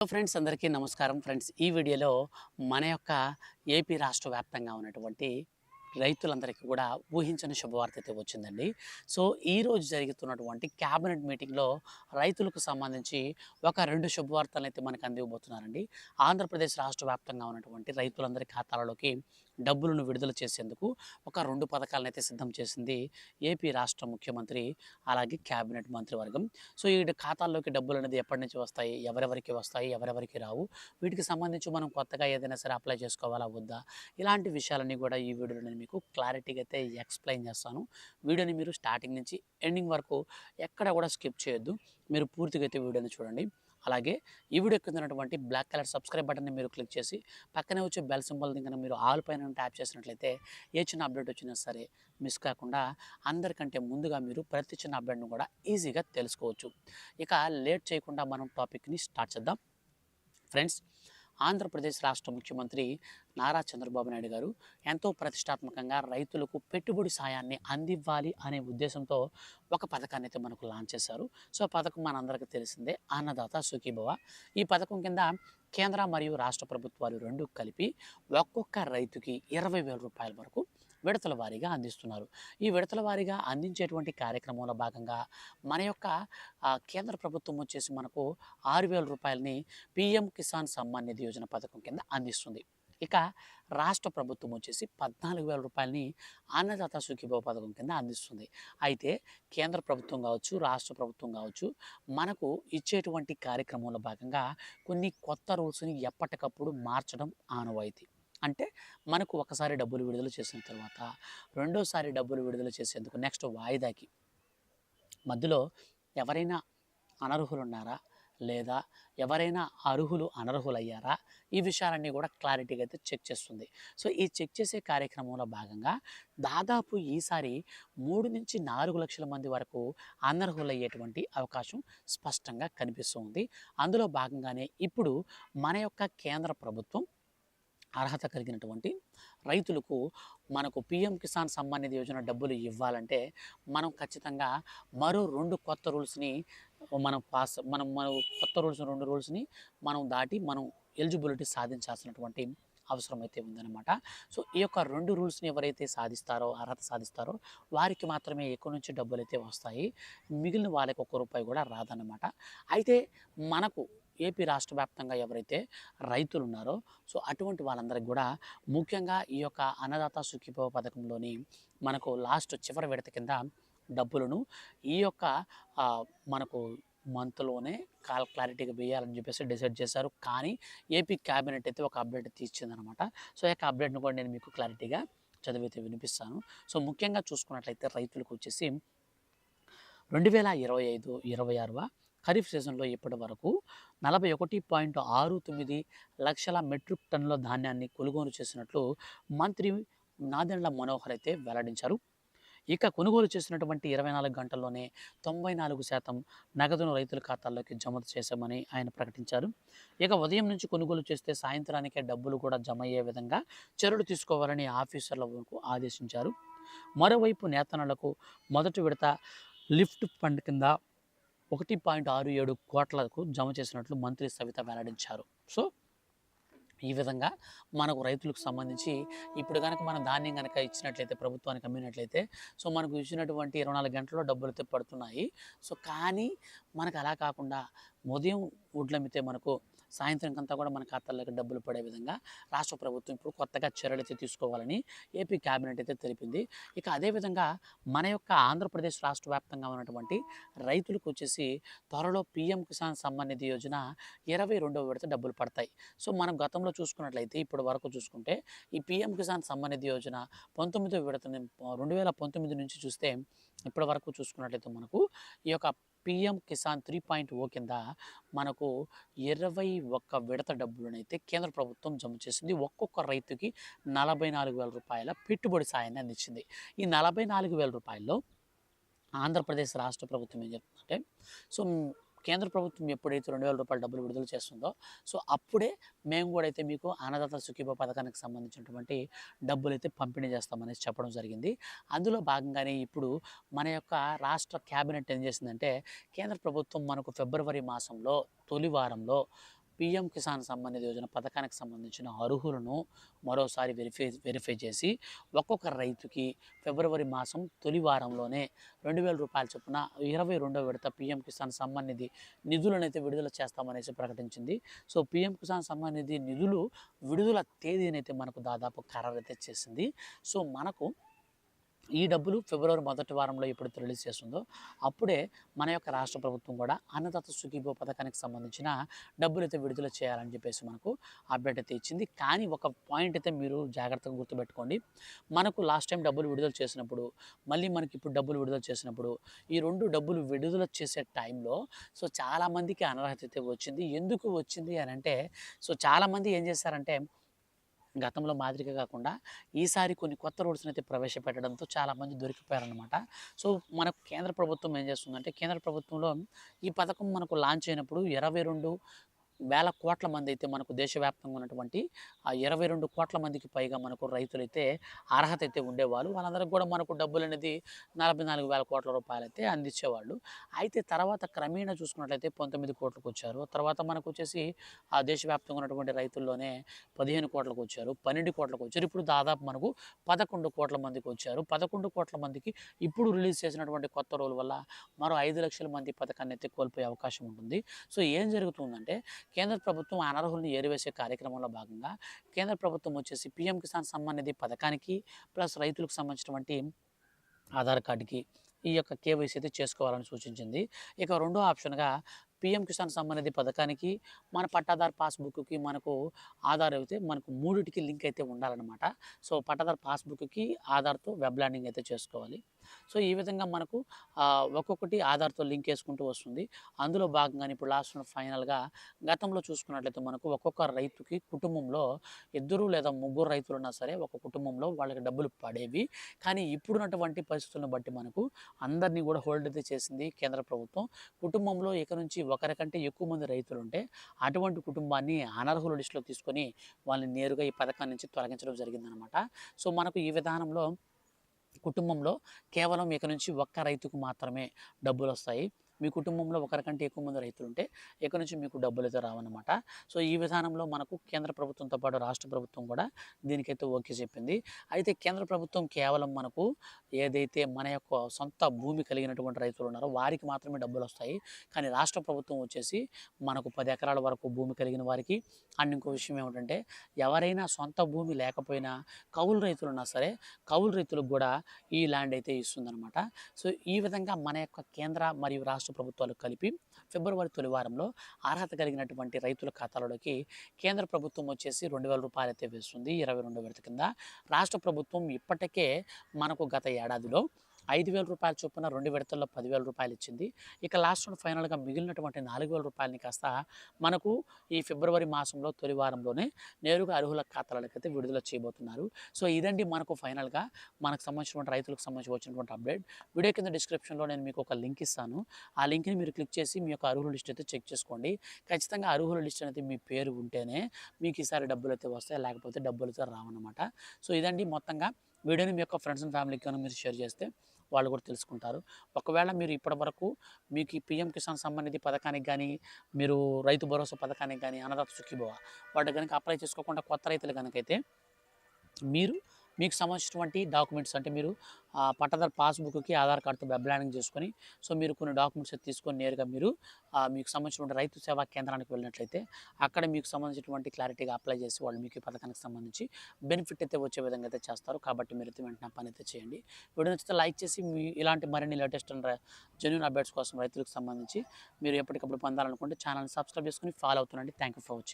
Friends అందరికీ నమస్కారం friends ఈ వీడియోలో మన యొక్క ఏపీ రాష్ట్ర వ్యాప్తంగా ఉన్నటువంటి రైతులందరికీ కూడా ఊహించని శుభవార్త అయితే వచ్చిందండి. సో ఈ రోజు జరుగుతున్నటువంటి క్యాబినెట్ మీటింగ్లో రైతులకు సంబంధించి ఒక రెండు శుభవార్తలు అయితే మనకు అందివ్వబోతున్నారండి. ఆంధ్రప్రదేశ్ రాష్ట్ర వ్యాప్తంగా ఉన్నటువంటి రైతులందరి ఖాతాలలోకి డబ్బులను విడుదల చేసేందుకు ఒక రెండు పథకాలను అయితే సిద్ధం చేసింది ఏపీ రాష్ట్ర ముఖ్యమంత్రి అలాగే క్యాబినెట్ మంత్రివర్గం. సో ఈ ఖాతాల్లోకి డబ్బులు అనేది ఎప్పటి నుంచి వస్తాయి? ఎవరెవరికి వస్తాయి? ఎవరెవరికి రావు? వీటికి సంబంధించి మనం కొత్తగా ఏదైనా సరే అప్లై చేసుకోవాలా? వద్దా? ఇలాంటి విషయాలన్నీ కూడా ఈ వీడియోలో నేను మీకు క్లారిటీగా అయితే ఎక్స్ప్లెయిన్ చేస్తాను. వీడియోని మీరు స్టార్టింగ్ నుంచి ఎండింగ్ వరకు ఎక్కడ కూడా స్కిప్ చేయొద్దు. మీరు పూర్తిగా అయితే వీడియోని చూడండి. అలాగే ఈ వీడియో కింద ఉన్నటువంటి బ్లాక్ కలర్ సబ్స్క్రైబ్ బటన్ని మీరు క్లిక్ చేసి పక్కనే వచ్చే బెల్ సింబల్ దగ్గర మీరు ఆల్ పైన ట్యాప్ చేసినట్లయితే ఏ చిన్న అప్డేట్ వచ్చినా సరే మిస్ కాకుండా అందరికంటే ముందుగా మీరు ప్రతి చిన్న అప్డేట్ను కూడా ఈజీగా తెలుసుకోవచ్చు. ఇక లేట్ చేయకుండా మనం టాపిక్ని స్టార్ట్ చేద్దాం. ఫ్రెండ్స్ ఆంధ్రప్రదేశ్ రాష్ట్ర ముఖ్యమంత్రి నారా చంద్రబాబు నాయుడు గారు ఎంతో ప్రతిష్టాత్మకంగా రైతులకు పెట్టుబడి సాయాన్ని అందివ్వాలి అనే ఉద్దేశంతో ఒక పథకాన్ని అయితే మనకు లాంచ్ చేశారు. సో పథకం మనందరికీ తెలిసిందే అన్నదాత సుఖీభవ. ఈ పథకం కింద కేంద్ర మరియు రాష్ట్ర ప్రభుత్వాలు రెండు కలిపి ఒక్కొక్క రైతుకి ఇరవై వేల రూపాయల వరకు విడతల వారీగా అందిస్తున్నారు. ఈ విడతల వారీగా అందించేటువంటి కార్యక్రమంలో భాగంగా మన యొక్క కేంద్ర ప్రభుత్వం వచ్చేసి మనకు ఆరు వేల రూపాయలని పిఎం కిసాన్ సమ్మాన్ నిధి యోజన పథకం కింద అందిస్తుంది. ఇక రాష్ట్ర ప్రభుత్వం వచ్చేసి పద్నాలుగు వేల రూపాయలని అన్నదాత సుఖీభవ పథకం కింద అందిస్తుంది. అయితే కేంద్ర ప్రభుత్వం కావచ్చు రాష్ట్ర ప్రభుత్వం కావచ్చు మనకు ఇచ్చేటువంటి కార్యక్రమంలో భాగంగా కొన్ని కొత్త రూల్స్ని ఎప్పటికప్పుడు మార్చడం ఆనవాయితీ. అంటే మనకు ఒకసారి డబ్బులు విడుదల చేసిన తర్వాత రెండోసారి డబ్బులు విడుదల చేసేందుకు నెక్స్ట్ వాయిదాకి. మధ్యలో ఎవరైనా అనర్హులు ఉన్నారా లేదా ఎవరైనా అర్హులు అనర్హులయ్యారా? ఈ విషయాలన్నీ కూడా క్లారిటీగా అయితే చెక్ చేస్తుంది. సో ఈ చెక్ చేసే కార్యక్రమంలో భాగంగా దాదాపు ఈసారి మూడు నుంచి నాలుగు లక్షల మంది వరకు అనర్హులయ్యేటువంటి అవకాశం స్పష్టంగా కనిపిస్తుంది అందులో భాగంగానే ఇప్పుడు మన యొక్క కేంద్ర ప్రభుత్వం అర్హత కలిగినటువంటి రైతులకు మనకు పిఎం కిసాన్ సమ్మాన్ నిధి యోజన డబ్బులు ఇవ్వాలంటే మనం ఖచ్చితంగా మరో రెండు కొత్త రూల్స్ని మనం పాస్ మనం మనం కొత్త రూల్స్ రెండు రూల్స్ని మనం దాటి మనం ఎలిజిబిలిటీ సాధించాల్సినటువంటి అవసరం అయితే ఉందన్నమాట. సో ఈ యొక్క రెండు రూల్స్ని ఎవరైతే సాధిస్తారో అర్హత సాధిస్తారో వారికి మాత్రమే ఎక్కువ నుంచి డబ్బులు అయితే వస్తాయి మిగిలిన వాళ్ళకి ఒక్క రూపాయి కూడా రాదన్నమాట. అయితే మనకు ఏపీ రాష్ట్ర వ్యాప్తంగా ఎవరైతే రైతులు ఉన్నారో సో అటువంటి వాళ్ళందరికీ కూడా ముఖ్యంగా ఈ యొక్క అన్నదాత సుఖీభవ పథకంలోని మనకు లాస్ట్ చివరి విడత కింద డబ్బులను ఈ యొక్క మనకు మంత్లోనే కాల్ క్లారిటీగా వేయాలని చెప్పేసి డిసైడ్ చేశారు. కానీ ఏపీ క్యాబినెట్ అయితే ఒక అప్డేట్ తీర్చిందనమాట. సో ఈ యొక్క అప్డేట్ను కూడా నేను మీకు క్లారిటీగా చదివితే వినిపిస్తాను. సో ముఖ్యంగా చూసుకున్నట్లయితే రైతులకు వచ్చేసి రెండు వేల ఇరవై ఐదు ఇరవై ఆరువ ఖరీఫ్ సీజన్లో ఇప్పటి వరకు నలభై ఒకటి పాయింట్ ఆరు తొమ్మిది లక్షల మెట్రిక్ టన్నుల ధాన్యాన్ని కొనుగోలు చేసినట్లు మంత్రి నాదెండ్ల మనోహర్ అయితే వెల్లడించారు. ఇక కొనుగోలు చేసినటువంటి ఇరవై నాలుగు గంటల్లోనే తొంభై నాలుగు శాతం నగదును రైతుల ఖాతాల్లోకి జమ చేశామని ఆయన ప్రకటించారు. ఇక ఉదయం నుంచి కొనుగోలు చేస్తే సాయంత్రానికే డబ్బులు కూడా జమ అయ్యే విధంగా చర్యలు తీసుకోవాలని ఆఫీసర్లకు ఆదేశించారు. మరోవైపు నేతనలకు మొదటి విడత లిఫ్ట్ ఫండ్ కింద ఒకటి పాయింట్ ఆరు ఏడు కోట్లకు జమ చేసినట్లు మంత్రి సవిత వెల్లడించారు. సో ఈ విధంగా మనకు రైతులకు సంబంధించి ఇప్పుడు కనుక మనం ధాన్యం కనుక ఇచ్చినట్లయితే ప్రభుత్వానికి అమ్మినట్లయితే సో మనకు ఇచ్చినటువంటి ఇరవై నాలుగు గంటల్లో డబ్బులు అయితే పడుతున్నాయి. సో కానీ మనకు అలా కాకుండా ఉదయం వడ్లు మనకు సాయంత్రంకంతా కూడా మన ఖాతాల్లోకి డబ్బులు పడే విధంగా రాష్ట్ర ప్రభుత్వం ఇప్పుడు కొత్తగా చర్యలు అయితే తీసుకోవాలని ఏపీ క్యాబినెట్ అయితే తెలిపింది. ఇక అదేవిధంగా మన యొక్క ఆంధ్రప్రదేశ్ రాష్ట్ర వ్యాప్తంగా ఉన్నటువంటి రైతులకు వచ్చేసి త్వరలో పీఎం కిసాన్ సమ్మాన్ నిధి యోజన ఇరవై రెండవ విడత డబ్బులు పడతాయి. సో మనం గతంలో చూసుకున్నట్లయితే ఇప్పటి వరకు చూసుకుంటే ఈ పీఎం కిసాన్ సమ్మాన్ నిధి యోజన పంతొమ్మిదో విడత రెండు వేల పంతొమ్మిది నుంచి చూస్తే ఇప్పటి వరకు చూసుకున్నట్లయితే మనకు ఈ యొక్క PM Kisan three point O కింద మనకు ఇరవై ఒక్క విడత డబ్బులనైతే కేంద్ర ప్రభుత్వం జమ చేసింది. ఒక్కొక్క రైతుకి నలభై నాలుగు వేల రూపాయల పెట్టుబడి సాయాన్ని అందించింది. ఈ నలభై నాలుగు వేల రూపాయల్లో ఆంధ్రప్రదేశ్ రాష్ట్ర ప్రభుత్వం ఏం చెప్తుందంటే సో కేంద్ర ప్రభుత్వం ఎప్పుడైతే రెండు వేల రూపాయల డబ్బులు విడుదల చేస్తుందో సో అప్పుడే మేము కూడా అయితే మీకు అన్నదాత సుఖీభ పథకానికి సంబంధించినటువంటి డబ్బులు అయితే పంపిణీ చేస్తామనేసి చెప్పడం జరిగింది. అందులో భాగంగానే ఇప్పుడు మన యొక్క రాష్ట్ర క్యాబినెట్ ఏం చేసిందంటే కేంద్ర ప్రభుత్వం మనకు ఫిబ్రవరి మాసంలో తొలి వారంలో పిఎం కిసాన్ సంబంధిత యోజన పథకానికి సంబంధించిన అర్హులను మరోసారి వెరిఫై వెరిఫై చేసి ఒక్కొక్క రైతుకి ఫిబ్రవరి మాసం తొలి వారంలోనే రెండు వేల రూపాయల చొప్పున ఇరవై రెండో విడత పిఎం కిసాన్ సమ్మాన్ నిధులనైతే నిధులను అయితే విడుదల చేస్తామనేసి ప్రకటించింది. సో పిఎం కిసాన్ సమ్మాన్ నిధి నిధులు విడుదల తేదీనైతే మనకు దాదాపు ఖరారు అయితే చేసింది. సో మనకు ఈ డబ్బులు ఫిబ్రవరి మొదటి వారంలో ఎప్పుడైతే రిలీజ్ చేస్తుందో అప్పుడే మన యొక్క రాష్ట్ర ప్రభుత్వం కూడా అన్నదాత సుఖీభో పథకానికి సంబంధించిన డబ్బులు అయితే విడుదల చేయాలని చెప్పేసి మనకు అప్డేట్ అయితే ఇచ్చింది. కానీ ఒక పాయింట్ అయితే మీరు జాగ్రత్తగా గుర్తుపెట్టుకోండి. మనకు లాస్ట్ టైం డబ్బులు విడుదల చేసినప్పుడు మళ్ళీ మనకి ఇప్పుడు డబ్బులు విడుదల చేసినప్పుడు ఈ రెండు డబ్బులు విడుదల చేసే టైంలో సో చాలామందికి అనర్హత అయితే వచ్చింది. ఎందుకు వచ్చింది అని అంటే సో చాలామంది ఏం చేశారంటే గతంలో మాదిరిగా కాకుండా ఈసారి కొన్ని కొత్త రోడ్స్ని అయితే ప్రవేశపెట్టడంతో చాలామంది దొరికిపోయారనమాట సో మనకు కేంద్ర ప్రభుత్వం ఏం చేస్తుందంటే కేంద్ర ప్రభుత్వంలో ఈ పథకం మనకు లాంచ్ అయినప్పుడు ఇరవై రెండు వేల కోట్ల మంది అయితే మనకు దేశవ్యాప్తంగా ఉన్నటువంటి ఆ ఇరవై రెండు కోట్ల మందికి పైగా మనకు రైతులైతే అర్హత అయితే ఉండేవాళ్ళు. వాళ్ళందరికీ కూడా మనకు డబ్బులు అనేది నలభై నాలుగు వేల కోట్ల రూపాయలు అయితే అందించేవాళ్ళు. అయితే తర్వాత క్రమేణా చూసుకున్నట్లయితే పంతొమ్మిది కోట్లకు వచ్చారు తర్వాత మనకు వచ్చేసి ఆ దేశవ్యాప్తంగా ఉన్నటువంటి రైతుల్లోనే పదిహేను కోట్లకు వచ్చారు పన్నెండు కోట్లకు వచ్చారు ఇప్పుడు దాదాపు మనకు పదకొండు కోట్ల మందికి వచ్చారు పదకొండు కోట్ల మందికి ఇప్పుడు రిలీజ్ చేసినటువంటి కొత్త రోజుల వల్ల మరో ఐదు లక్షల మంది పథకాన్ని అయితే కోల్పోయే అవకాశం ఉంటుంది సో ఏం జరుగుతుందంటే కేంద్ర ప్రభుత్వం అనర్హులను ఏరివేసే కార్యక్రమంలో భాగంగా కేంద్ర ప్రభుత్వం వచ్చేసి పిఎం కిసాన్ సమ్మాన్ నిధి పథకానికి ప్లస్ రైతులకు సంబంధించినటువంటి ఆధార్ కార్డుకి ఈ యొక్క కేవైసీ అయితే చేసుకోవాలని సూచించింది. ఇక రెండో ఆప్షన్గా పిఎం కిసాన్ సమ్మాన్ పథకానికి మన పట్టాదార్ పాస్బుక్కి మనకు ఆధార్ అయితే మనకు మూడిటికి లింక్ అయితే ఉండాలన్నమాట. సో పట్టాదారు పాస్బుక్కి ఆధార్తో వెబ్ ల్యాండింగ్ అయితే చేసుకోవాలి. సో ఈ విధంగా మనకు ఒక్కొక్కటి ఆధార్తో లింక్ వేసుకుంటూ వస్తుంది. అందులో భాగంగానే ఇప్పుడు లాస్ట్ ఫైనల్గా గతంలో చూసుకున్నట్లయితే మనకు ఒక్కొక్క రైతుకి కుటుంబంలో ఇద్దరు లేదా ముగ్గురు రైతులు ఉన్నా సరే ఒక కుటుంబంలో వాళ్ళకి డబ్బులు పడేవి. కానీ ఇప్పుడున్నటువంటి పరిస్థితులను బట్టి మనకు అందరినీ కూడా హోల్డ్ అయితే చేసింది కేంద్ర ప్రభుత్వం. కుటుంబంలో ఇక నుంచి ఒకరికంటే ఎక్కువ మంది రైతులు ఉంటే అటువంటి కుటుంబాన్ని అనర్హుల లిస్టులో తీసుకొని వాళ్ళని నేరుగా ఈ పథకాన్ని నుంచి తొలగించడం జరిగిందనమాట. సో మనకు ఈ విధానంలో కుటుంబంలో కేవలం ఇక నుంచి ఒక్క రైతుకు మాత్రమే డబ్బులు వస్తాయి మీ కుటుంబంలో ఒకరికంటే ఎక్కువ మంది రైతులు ఉంటే ఎక్కడి నుంచి మీకు డబ్బులు అయితే రావన్నమాట. సో ఈ విధానంలో మనకు కేంద్ర ప్రభుత్వంతో పాటు రాష్ట్ర ప్రభుత్వం కూడా దీనికైతే ఓకే చెప్పింది. అయితే కేంద్ర ప్రభుత్వం కేవలం మనకు ఏదైతే మన యొక్క సొంత భూమి కలిగినటువంటి రైతులు ఉన్నారో వారికి మాత్రమే డబ్బులు వస్తాయి కానీ రాష్ట్ర ప్రభుత్వం వచ్చేసి మనకు పది ఎకరాల వరకు భూమి కలిగిన వారికి అండ్ ఇంకో విషయం ఏమిటంటే ఎవరైనా సొంత భూమి లేకపోయినా కౌలు రైతులు ఉన్నా సరే కౌలు రైతులకు కూడా ఈ ల్యాండ్ అయితే ఇస్తుందన్నమాట. సో ఈ విధంగా మన యొక్క కేంద్ర మరియు రాష్ట్ర ప్రభుత్వాలు కలిపి ఫిబ్రవరి తొలి వారంలో అర్హత కలిగినటువంటి రైతుల ఖాతాలలోకి కేంద్ర ప్రభుత్వం వచ్చేసి రెండు వేల రూపాయలు అయితే వేస్తుంది. ఇరవై రెండు విడత కింద. రాష్ట్ర ప్రభుత్వం ఇప్పటికే మనకు గత ఏడాదిలో ఐదు వేల రూపాయల చొప్పున రెండు విడతల్లో పదివేల రూపాయలు ఇచ్చింది. ఇక లాస్ట్ వన్ ఫైనల్గా మిగిలినటువంటి నాలుగు వేల రూపాయలని కాస్త మనకు ఈ ఫిబ్రవరి మాసంలో తొలి వారంలోనే నేరుగా అర్హుల ఖాతాలకైతే విడుదల చేయబోతున్నారు. సో ఇదండి మనకు ఫైనల్గా మనకు సంబంధించినటువంటి రైతులకు సంబంధించి వచ్చినటువంటి అప్డేట్. వీడియో కింద డిస్క్రిప్షన్లో నేను మీకు ఒక లింక్ ఇస్తాను. ఆ లింక్ని మీరు క్లిక్ చేసి మీ యొక్క అర్హుల లిస్ట్ అయితే చెక్ చేసుకోండి. ఖచ్చితంగా అర్హుల లిస్ట్ అనేది మీ పేరు ఉంటేనే మీకు ఈసారి డబ్బులు అయితే వస్తాయి? లేకపోతే డబ్బులు అయితే రావన్నమాట. సో ఇదండి మొత్తంగా వీడియోని మీ యొక్క ఫ్రెండ్స్ అండ్ ఫ్యామిలీకి కానీ మీరు షేర్ చేస్తే వాళ్ళు కూడా తెలుసుకుంటారు. ఒకవేళ మీరు ఇప్పటివరకు మీకు ఈ పిఎం కిసాన్ సంబంధిత పథకానికి కానీ మీరు రైతు భరోసా పథకానికి కానీ అన్నదాత సుఖీభవ వాటి కనుక అప్లై చేసుకోకుండా కొత్త రైతులు కనుకైతే మీరు మీకు సంబంధించినటువంటి డాక్యుమెంట్స్ అంటే మీరు ఆ, పాస్బుక్కి ఆధార్ కార్డుతో వెబ్ చేసుకొని సో మీరు కొన్ని డాక్యుమెంట్స్ తీసుకొని నేరుగా మీరు మీకు సంబంధించినటువంటి రైతు సేవా కేంద్రానికి వెళ్ళినట్లయితే అక్కడ మీకు సంబంధించినటువంటి క్లారిటీగా అప్లై చేసి వాళ్ళు మీకు పథకానికి సంబంధించి బెనిఫిట్ అయితే వచ్చే విధంగా అయితే చేస్తారు. కాబట్టి మీరు అయితే వెంటనే పని అయితే చేయండి. వీడియో నచ్చితే లైక్ చేసి మీ ఇలాంటి మరిన్ని లేటెస్ట్ అండ్ జెన్యున్ అప్డేట్స్ కోసం రైతులకు సంబంధించి మీరు ఎప్పటికప్పుడు పొందాలనుకుంటే ఛానల్ని సబ్స్క్రైబ్ చేసుకుని follow అవుతుండండి. Thank you for watching.